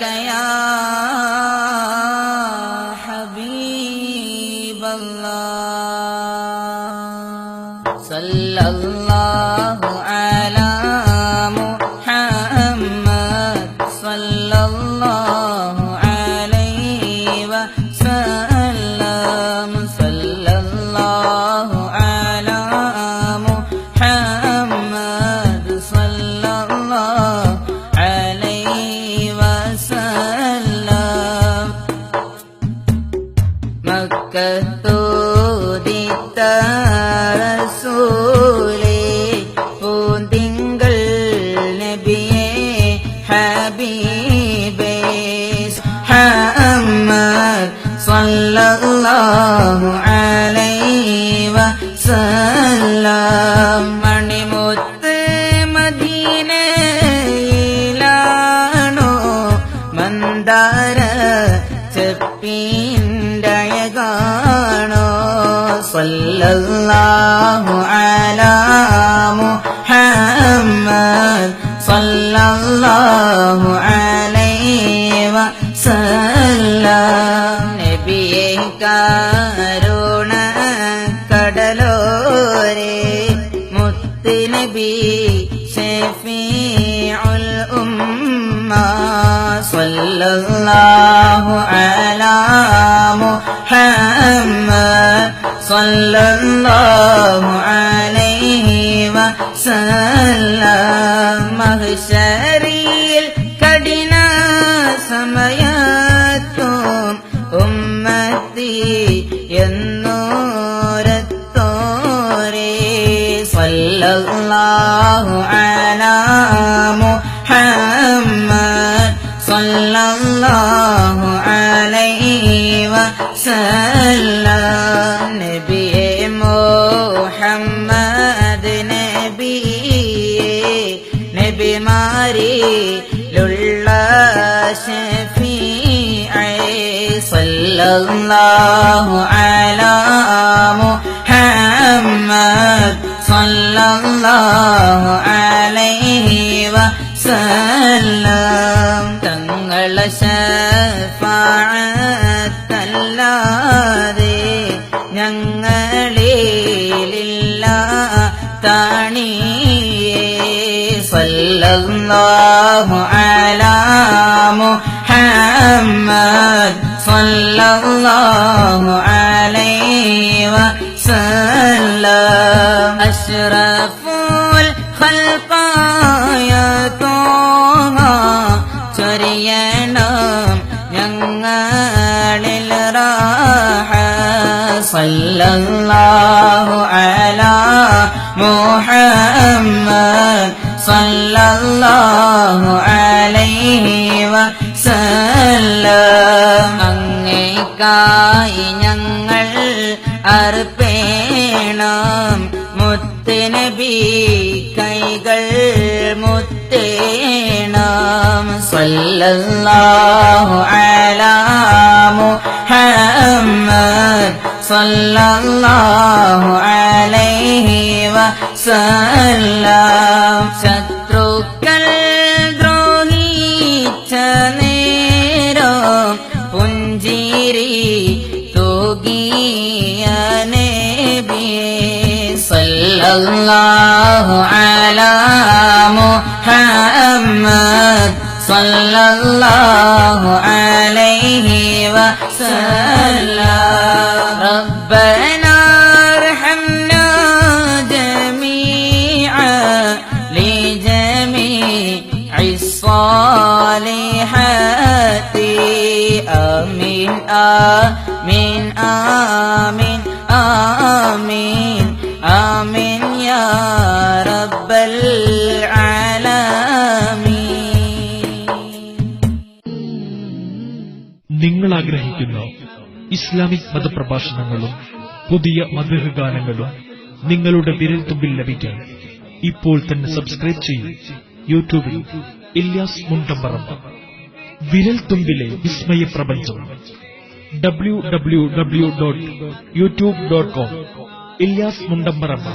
कया മക്കത്തോദിത്ത റസൂലേ പൂന്തിങ്കൾ നബിയേ ഹബീബേ മുഹമ്മദ് സല്ലല്ലാഹു അലൈഹി വസല്ലം. മണിമുത്ത് മദീനയിലാണോ മന്ദാര ചെപ്പിന്റഴകാണോ സല്ലല്ലാഹു അലാ മുഹമ്മദ് സല്ലല്ലാഹു അലൈഹി വസല്ലം. നബിയെ കരുണ കടലോരേ മുത്ത് നബി ഷഫീഉൽ ഉമ്മ സല്ലല്ലാഹു അലാ മുഹമ്മദ് സല്ലല്ലാഹു അലൈഹി വസല്ലം. മഹ്ശരിയിൽ കഠിന സമയത്തും ഉമ്മത്തി എന്നോരത്തോരേ. സല്ലല്ലാഹു അലാ മുഹമ്മദ് സല്ലല്ലാഹു അലൈഹി വസല്ലം. ഷഫീഅ സല്ലല്ലാഹു അലാ മുഹമ്മദ് സല്ലല്ലാഹു അലൈഹി സല്ലല്ലാഹു അലാ മുഹമ്മദ് സല്ലല്ലാഹു അലൈഹി വസല്ലം അഷ്റഫുൽ ഖൽഖായ തോഹ ചൊരിയണം ഞങ്ങളിൽ റാഹ സല്ലല്ലാഹു അലാ മുഹമ്മദ് സല്ലല്ലാഹു അലൈഹി വസല്ലം അങ്ങേക്കായി ഞങ്ങൾ അർപ്പേണം. മുത്തുനബി കൈകൾ മുത്തേണം. സല്ലല്ലാഹു അലാ മുഹമ്മദ് സല്ലല്ലാഹു അലൈഹി الله على محمد. صلى الله عليه وسلم. ربنا ارحمنا جميعا لجميع الصالحات. آمين آمين. ആഗ്രഹിക്കുന്ന. ഇസ്ലാമിക് മതപ്രഭാഷണങ്ങളും പുതിയ മതഗാനങ്ങളും നിങ്ങളുടെ വിരൽത്തുമ്പിൽ ലഭിക്കാൻ ഇപ്പോൾ തന്നെ സബ്സ്ക്രൈബ് ചെയ്യൂ. യൂട്യൂബിൽ ഇല്യാസ് മുണ്ടമ്പറമ്പ. വിരൽത്തുമ്പിലെ വിസ്മയ പ്രപഞ്ചം. W W W dot YouTube dot com Ilyas Mundamparamba.